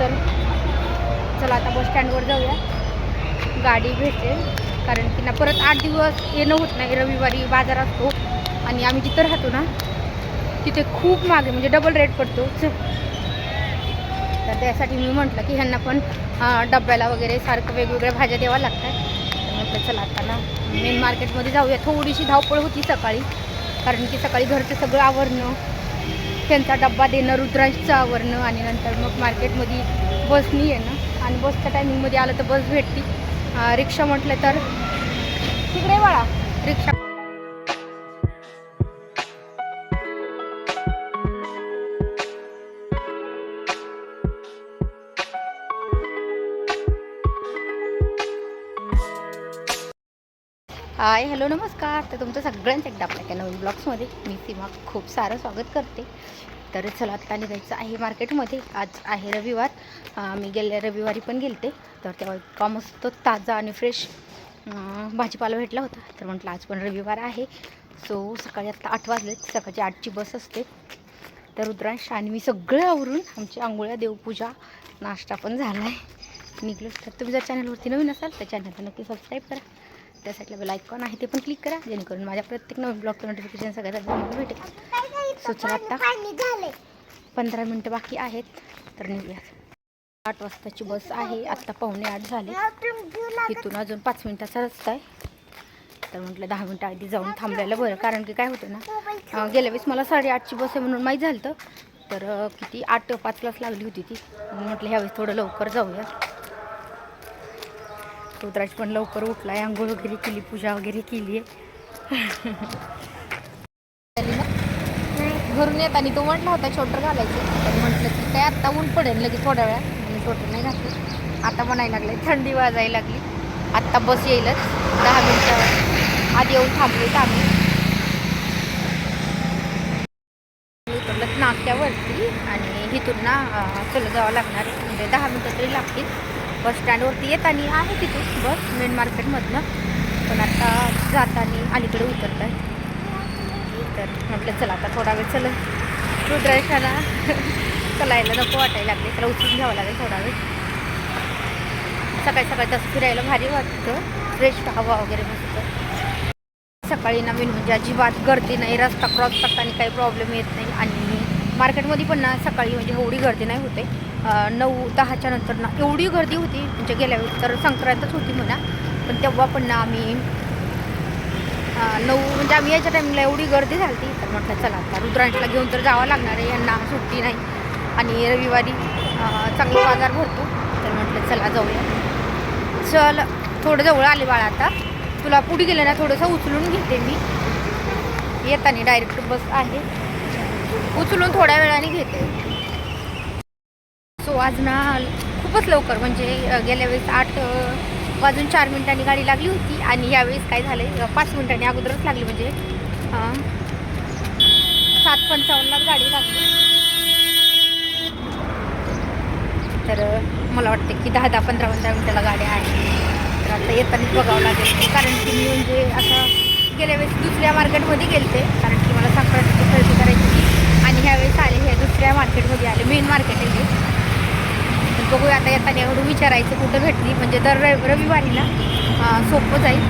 तर चला आता बस स्टँडवर जाऊया. गाडी भेटेल कारण की ना परत आठ दिवस येणं होत नाही. रविवारी बाजार असतो आणि आम्ही जिथं राहतो ना तिथे खूप मागे म्हणजे डबल रेट पडतो. तर त्यासाठी मी म्हटलं की ह्यांना पण डब्याला वगैरे सारखं वेगवेगळ्या भाज्या द्याव्या लागतात. म्हटलं चला आता ना मेन मार्केटमध्ये जाऊया. थोडीशी धावपळ होती सकाळी. कारण की सकाळी घरचं सगळं आवरणं त्यांचा डब्बा देणं रुद्रांशचं आवरणं आणि नंतर मग मार्केटमध्ये बसनी येणं. आणि बसच्या टायमिंगमध्ये आलं तर बस भेटती. रिक्षा म्हटलं तर तिकडे बाळा रिक्षा हाय हॅलो नमस्कार. तर तुमचं सगळ्यांचं एकदा आपल्या त्या नवीन ब्लॉग्समध्ये मी सीमा खूप सारं स्वागत करते. तर चला आत्ता निघायचं आहे मार्केटमध्ये. आज आहे रविवार. मी गेल्या रविवारी पण गेलते. तर तेव्हा इतका मस्त ताजा आणि फ्रेश भाजीपाला भेटला होता. तर म्हटलं आज पण रविवार आहे. सो सकाळी आत्ता आठ वाजलेत. सकाळची आठची बस असते. तर रुद्रांश आणि मी सगळं आवरून आमची आंघोळ्या देवपूजा नाश्ता पण झाला आहे निघलो तर तुम्ही जर चॅनलवरती नवीन असाल तर चॅनलला नक्की सबस्क्राईब करा. त्या साईडला बेल आयकॉन आहे ते पण क्लिक करा जेणेकरून माझ्या प्रत्येक नवीन ब्लॉगचं नोटिफिकेशन सगळ्यात तुम्हाला भेटेल. सो चला आत्ता पंधरा मिनटं बाकी आहेत तर निघूया. आठ वाजताची बस आहे आत्ता पावणे आठ झाले. इथून अजून पाच मिनिटाचा रस्ता आहे. तर म्हटलं दहा मिनटं आधी जाऊन थांबलेलं बरं कारण की काय होतं ना गेल्या वेळेस मला साडेआठची बस आहे म्हणून माहीत झालं. तर किती आठ पाचलाच लागली होती ती. म्हटलं ह्यावेळेस थोडं लवकर जाऊया. रुद्राज पण लवकर उठला आहे आंघोळ वगैरे केली पूजा वगैरे केली. आहे घरून येत आणि तो म्हटला होता छोटर घालायचं. तर म्हटलं की काय आत्ता ऊन पडेल लगेच थोड्या वेळात म्हणून छोटर नाही घातलं. आता म्हणायला लागले थंडी वाजायला लागली. आत्ता बस येईलच दहा मिनटं आधी येऊन थांबले आम्ही. नाक्यावरती आणि इथून ना अं, जावं लागणार म्हणजे दहा मिनटं तरी लागतील. बस स्टँडवरती येत आणि आहे तिथे बस मेन मार्केटमधनं पण आता जाताना अलीकडे उतरत आहे तर म्हटलं चला आता थोडा वेळ चल. रुद्रायशाला चलायला नको वाटायला लागले. त्याला उचलून घ्यावं लागेल थोडा वेळ. सकाळी सकाळी तसं फिरायला भारी वाटतं. फ्रेश हवा वगैरे मस्त. सकाळी नवीन म्हणजे अजिबात गर्दी नाही. रस्ता क्रॉस करताना काही प्रॉब्लेम येत नाही. आणि मार्केटमध्ये पण ना सकाळी म्हणजे एवढी गर्दी नाही होते. नऊ दहाच्या नंतर ना एवढी गर्दी होती. म्हणजे गेल्या तर संक्रांतच होती म्हणा. पण तेव्हा पण ना आम्ही नऊ म्हणजे आम्ही याच्या टायमिंगला एवढी गर्दी झाली तर म्हटलं चला आता रुद्रांशला घेऊन तर जावं लागणार आहे. यांना सुट्टी नाही. आणि रविवारी चांगला बाजार भरतो तर म्हटलं चला जाऊया. चल थोडं जवळ आले बाळा आता. तुला पुढे गेलं ना थोडंसं उचलून घेते मी. येताना डायरेक्ट बस आहे. उचलून थोड्या वेळाने घेते. सो आज ना खूपच लवकर म्हणजे गेल्या वेळेस आठ वाजून चार मिनिटांनी गाडी लागली होती आणि यावेळेस काय झालं आहे पाच मिनिटांनी अगोदरच लागली म्हणजे सात पंचावन्नलाच गाडी लागली. तर मला वाटतं की दहा दहा पंधरा पंधरा मिनिटाला गाड्या आहे तर आता येतानाच बघावं लागेल कारण की मी म्हणजे आता गेल्या वेळेस दुसऱ्या मार्केटमध्ये गेलते कारण की मला साखर खरेदी आले हे दुसऱ्या मार्केटमध्ये आले मेन मार्केट आहे हे. बघूया आता येताना एवढं विचारायचं कुठं भेटली म्हणजे दर रवि- रविवारीला सोपं जाईल.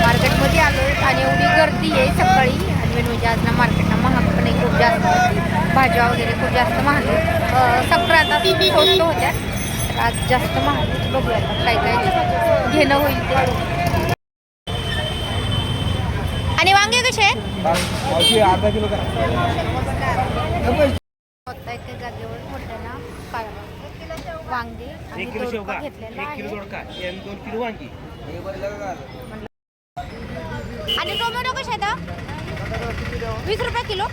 मार्केटमध्ये आलो आणि एवढी गर्दी आहे सकाळी. आणि म्हणजे आज ना मार्केटला महाग पण आहे खूप जास्त. भाज्या वगैरे खूप जास्त महाग आहे संक्रांत होत्या आज जास्त महाग बघूया काय काय घेणं होईल ते आणि वांगे कसे एका जागेवर वांगे आणि एक किलो दोडका शेवगा घेतलेला एक किलो आहे. दोडका. आणि दोन किलो वांगी. आणि टोमॅटो कसे आहेत? वीस रुपये किलो.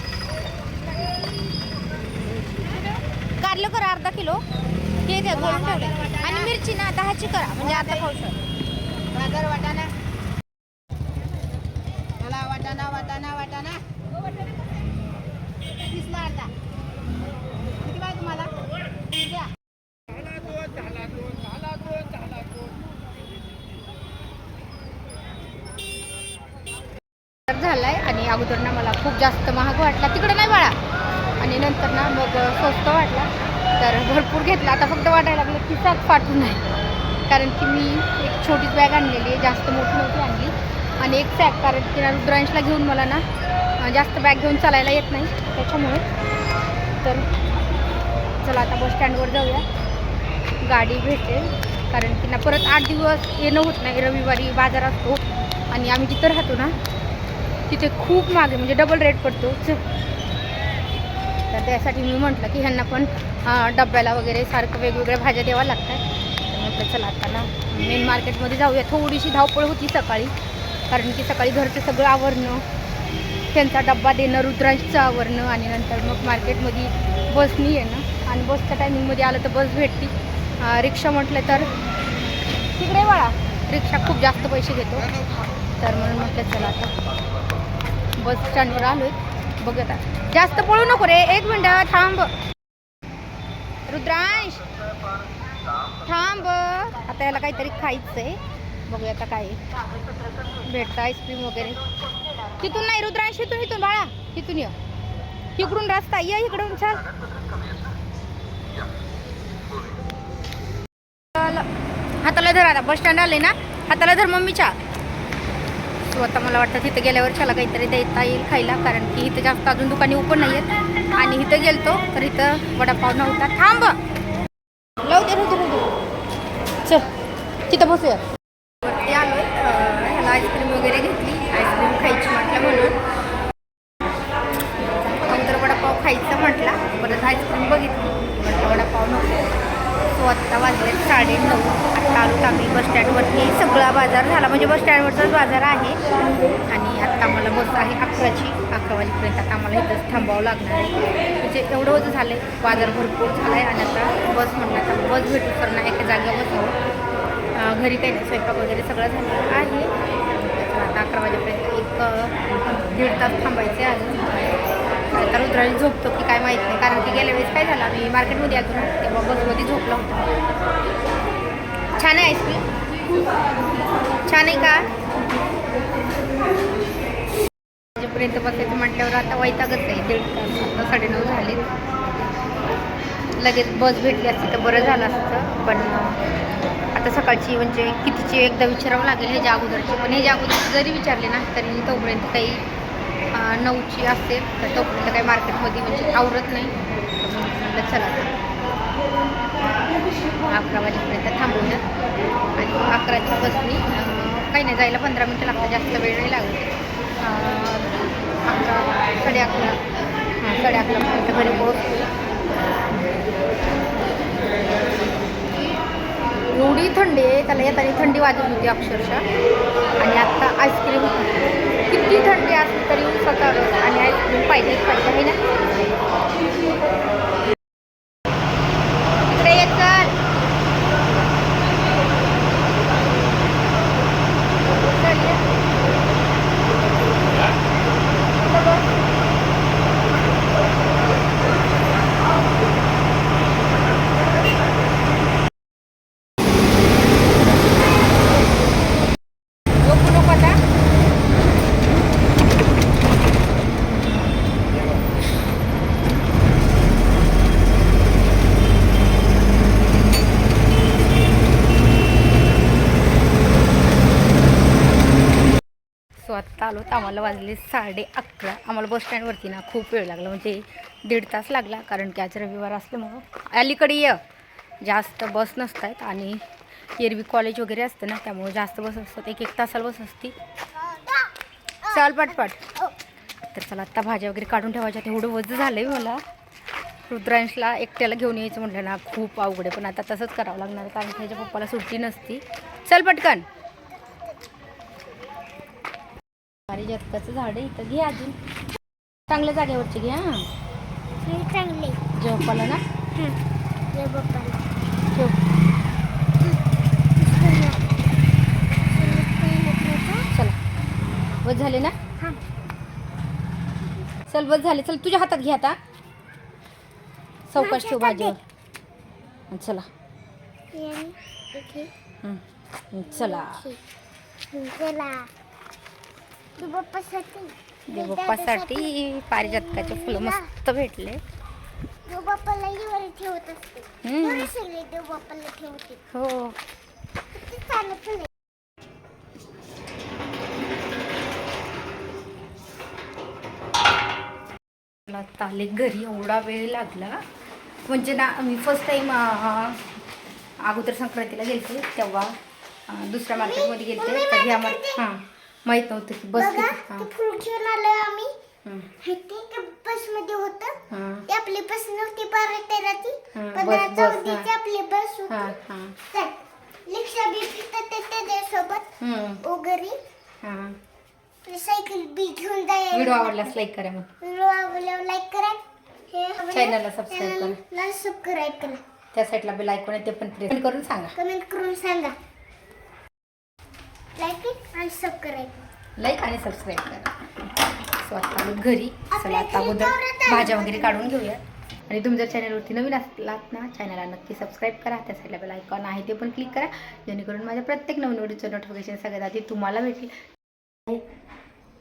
कारलं करा अर्धा किलो. हे ठेवले आणि मिरची ना दहाची करा. म्हणजे आता पाऊस गाजर वाटाणा मला वाटाणा वाटाणा वाटाणा तीसला अर्धा किती पाहिजे तुम्हाला द्या झालाय आणि अगोदर ना मला खूप जास्त महाग वाटला. तिकडे नाही बाळा. आणि नंतर ना मग स्वस्त वाटला. तर भरपूर घेतला. आता फक्त वाटायला लागलं की सॅक पाठवून नाही कारण की मी एक छोटीच बॅग आणलेली आहे. जास्त मोठी नव्हती आणली. आणि एक सॅक कारण की रुद्रांशला घेऊन मला ना जास्त बॅग घेऊन चालायला येत नाही. त्याच्यामुळे. तर चला आता बस स्टँडवर जाऊया. गाडी भेटेल. कारण की ना परत आठ दिवस येणं होत नाही. रविवारी बाजार असतो. आणि आम्ही जिथं राहतो ना तिथे खूप मागे म्हणजे डबल रेट पडतो. तर त्यासाठी मी म्हटलं की ह्यांना पण डब्याला वगैरे सारखं वेगवेगळ्या भाज्या द्याव्या लागतात. तर म्हटलं चला आता ना मेन मार्केटमध्ये जाऊया थोडीशी धावपळ होती सकाळी कारण की सकाळी घरचं सगळं आवरणं त्यांचा डब्बा देणं रुद्रांशचं आवरणं आणि नंतर मग मार्केटमध्ये बसनी येणं. आणि बसच्या टायमिंगमध्ये आलं तर बस भेटती. रिक्षा म्हटलं तर तिकडे बाळा रिक्षा खूप जास्त पैसे घेतो. तर म्हणून म्हटलं चला आता. बस स्टँडवर आलो बघत आहे. जास्त पळू नको रे. एक मिनटं थांब. रुद्रांश थांब. आता याला काहीतरी खायचं आहे बघूया आता काय भेटतं आईस्क्रीम वगैरे. तिथून नाही रुद्रांश इथून इथून बाळा. तिथून ये. इकडून रस्ता. ये इकडून छान हाताला धर आता. बस स्टँड आले ना? हाताला धर मम्मीच्या. सो आता मला वाटतं तिथं गेल्यावर त्याला काहीतरी देता येईल खायला कारण की इथं जास्त अजून दुकाने ओपन नाही आहेत आणि इथं गेलतो तर इथं वडापाव नव्हता. थांब! लावू दे चल तिथं बसूया. आलो ह्याला आईस्क्रीम वगैरे घेतली. आईस्क्रीम खायची म्हटलं म्हणून. अगोदर वडापाव खायचं म्हटला. परत आईस्क्रीम बघितली. म्हटलं वडापाव नव्हता सो आत्ता वाजले साडे नऊ आत्ता आलो आम्ही बस स्टँडवरती. सगळा बाजार झाला. म्हणजे बस स्टँडवरचाच बाजार आहे. आणि आत्ता मला बस आहे अकराची. अकरा वाजेपर्यंत आता आम्हाला इथंच थांबावं लागणार आहे. म्हणजे एवढं होतं झालं आहे बाजार भरपूर झाला आहे आणि आता बस म्हणलं आता बस भेटू तर नाही एका जागेवर बसावं घरी काही स्वयंपाक वगैरे सगळं झालेलं आहे. आता अकरा वाजेपर्यंत एक दीड तास थांबायचे आहे आता रुद्राने झोपतो की काय माहीत नाही. कारण की गेल्या वेळेस काय झालं आम्ही मार्केटमध्ये आलो ना तेव्हा बसमध्ये झोपला होता. छान आहे आईस्क्रीम. छान आहे का? माझ्यापर्यंत बसायचं म्हटल्यावर आता वैतागच आहे. दीड तास आता साडेनऊ झाले लगेच बस भेटली असती तर बरं झालं असतं पण आता सकाळची म्हणजे कितीची एकदा विचारावं लागेल ह्याच्या अगोदरची. पण ह्याच्या अगोदर जरी विचारले ना तरी तोपर्यंत काही नऊची असेल तर तोपर्यंत काही मार्केटमध्ये म्हणजे आवरत नाही. म्हटलं चला अकरा वाजेपर्यंत थांबवलं आणि अकराच्या बसनी काही नाही जायला पंधरा मिनटं लागतं जास्त वेळ नाही लागत. अकरा साडे अकरा हां साडे अकरापर्यंत घरी पोहोचतो. एवढी थंडी आहे त्याला येताना थंडी वाजत होती अक्षरशः. आणि आत्ता आईस्क्रीम किती थंडी असली तरी उसाचा रस आणि आईस्क्रीम पाहिजेच पाहिजे आहे ना इकडे ये चल चल ये. इकडं बस. झोपू नको आता सो आत्ता आलो तर आम्हाला वाजले साडे अकरा. आम्हाला बस स्टँडवरती ना खूप वेळ लागला. म्हणजे दीड तास लागला. कारण की आज रविवार असल्यामुळं अलीकडे ये. जास्त बस नसतात आहेत आणि एरवी कॉलेज वगैरे असतं ना त्यामुळे जास्त बस असतात. एक एक तासाला बस असती. चाल पटपट. तर चला आत्ता भाज्या वगैरे काढून ठेवायच्या. तेवढं वज झालं आहे मला. रुद्रांशला एकट्याला घेऊन यायचं म्हटलं ना खूप अवघड आहे. पण आता तसंच करावं लागणार कारण त्याच्या पप्पाला सुट्टी नसती. चल पटकन. पारिजातकाचं झाड आहे इथं घे अजून. चांगल्या जागेवरची घे हां. मी चांगले. झोपाला ना? ठेव. चला. बस झाले ना? चल बस झाले. चल तुझ्या हातात घे आता. चौकाश ठेव भाजीवर चला. चला. चला. बाप्पासाठी पारिजातकाचे फुलं मस्त भेटले. ठेवत असते. हो. मला आता आले घरी एवढा वेळ लागला. म्हणजे ना मी फर्स्ट टाईम अगोदर संक्रांतीला गेलते तेव्हा दुसऱ्या मार्केटमध्ये गेलते. तर ह्या मार्केट हां. माहीत नव्हतं की बस बघा किती- ते आलोय आम्ही. हं, ते बसमध्ये होतं. हां. ते आपली बस नव्हती बारा तेराची. हं, पंधरा बस- हां. आपली बस होती. हां चल रिक्षा बी फिरतात ते त्याच्यासोबत हं, वगैरे हां. सायकल बी घेऊन जायला व्हिडिओ आवडल्यास लाईक करा मग. व्हिडिओ आवडल्यावर लाईक करा. हे सबस्क्राईब करा. सबस्क्राईब करा. त्या साईडला बेल ऐकून ते पण प्रेस करून सांगा. कमेंट करून सांगा. लाईक आणि सबस्क्राईब लाईक आणि सबस्क्राईब करा. सो आता आलो घरी. चला आता अगोदर भाज्या वगैरे काढून घेऊया आणि तुम जर चॅनलवरती नवीन असलात ना चॅनलला नक्की सबस्क्राईब करा. त्या साईडला बेल आयकॉन आहे ते पण क्लिक करा. जेणेकरून माझ्या प्रत्येक नवीन व्हिडिओचं नोटिफिकेशन सगळ्यात आधी तुम्हाला भेटेल.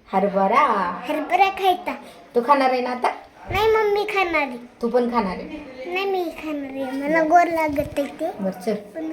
हरभरा. हरभरा खायचा. तू खाणार आहे ना आता? नाही मम्मी खाणार आहे. तू पण खाणार आहे. नाही मी खाणार आहे. मला गोड लागत आहे ते. बरं चल.